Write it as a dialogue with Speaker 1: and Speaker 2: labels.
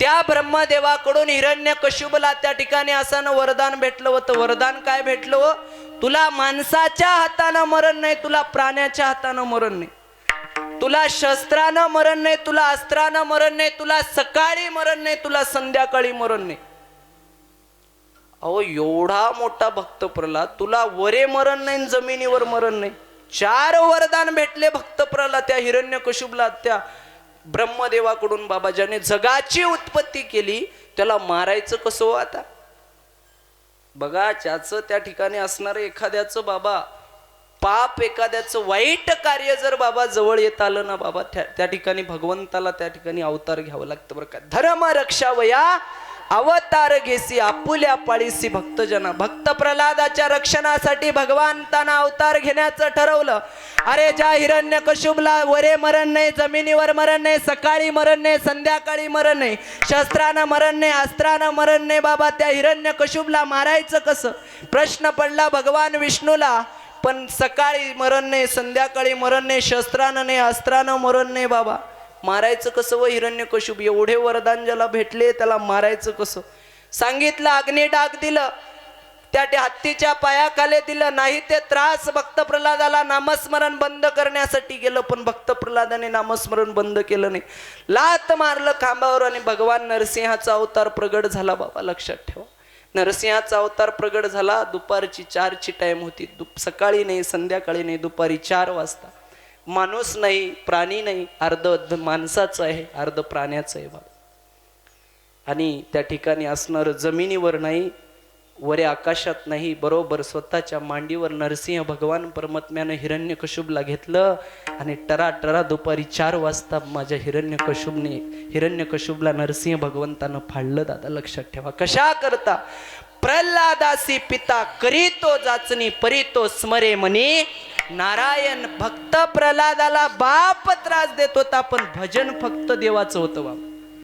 Speaker 1: त्या ब्रह्मदेवाकडून हिरण्य कशुबला त्या ठिकाणी असं वरदान भेटलं होतं. वरदान काय भेटलं हो? तुला माणसाच्या हातानं मरण नाही तुला प्राण्याच्या हातानं मरण नाही. तुला शस्त्रानं मरण नाही तुला अस्त्रानं मरण नाही तुला सकाळी मरण नाही तुला संध्याकाळी मरण नाही. अहो एवढा मोठा भक्त प्रल्हाद तुला वरे मरण नाही जमिनीवर मरण नाही. चार वरदान भेटले भक्त प्रल्हाद त्या हिरण्य कशुबला त्या ब्रह्मदेवाकडून बाबा ज्याने जगाची उत्पत्ती केली त्याला मारायचं कसं हो आता? बघा ज्याचं त्या ठिकाणी असणारं एखाद्याचं बाबा पाप एखाद्याचं वाईट कार्य जर बाबा जवळ येत आलं ना बाबा त्या त्या ठिकाणी भगवंताला त्या ठिकाणी अवतार घ्यावं लागतं बरं का. धर्म रक्षावया अवतार घेसी आपुल्या पाळीसी भक्तजन. भक्त प्रल्हादाच्या रक्षणासाठी भगवंतानं अवतार घेण्याचं ठरवलं. अरे ज्या हिरण्य कशुबला वरे मरण नाही जमिनीवर मरण नाही सकाळी मरण नाही संध्याकाळी मरण नाही शस्त्रानं मरण नाही अस्त्रानं मरण नाही बाबा त्या हिरण्य कशुबला मारायचं कसं? प्रश्न पडला भगवान विष्णूला पण सकाळी मरण नाही संध्याकाळी मरण नाही शस्त्रानं नाही अस्त्रानं मरण नाही बाबा. मारायचं कसं व हिरण्यकशुभ एवढे वरदान ज्याला भेटले त्याला मारायचं कसं? सांगितलं अग्नी डाग दिलं त्या हत्तीच्या पायाखाली दिलं नाही ते त्रास भक्त प्रल्हादाला नामस्मरण बंद करण्यासाठी गेलं पण भक्त प्रल्हादाने नामस्मरण बंद केलं नाही. लात मारलं खांबावर आणि भगवान नरसिंहाचा अवतार प्रगट झाला. बाबा लक्षात ठेवा. नरसिंहाचा अवतार प्रगट झाला. दुपारची चारची टाईम होती. दुप सकाळी नाही संध्याकाळी नाही दुपारी चार वाजता. माणूस नाही प्राणी नाही अर्ध माणसाचं आहे अर्ध प्राण्याचं आहे बाबा. आणि त्या ठिकाणी असणारं जमिनीवर नाही वरे आकाशात नाही बरोबर स्वतःच्या मांडीवर नरसिंह भगवान परमात्म्यानं हिरण्य कशुबला घेतलं आणि टरा टरा दुपारी चार वाजता माझ्या हिरण्य कशुबने हिरण्य कशुबला नरसिंह भगवंतानं फाडलं. दादा लक्षात ठेवा. कशा करता? प्रल्हादासी पिता करीतो जाचणी परितो स्मरे म्हणे नारायण भक्त प्रल्हादाला बाप त्रास देत होता पण भजन फक्त देवाचं होतं बाप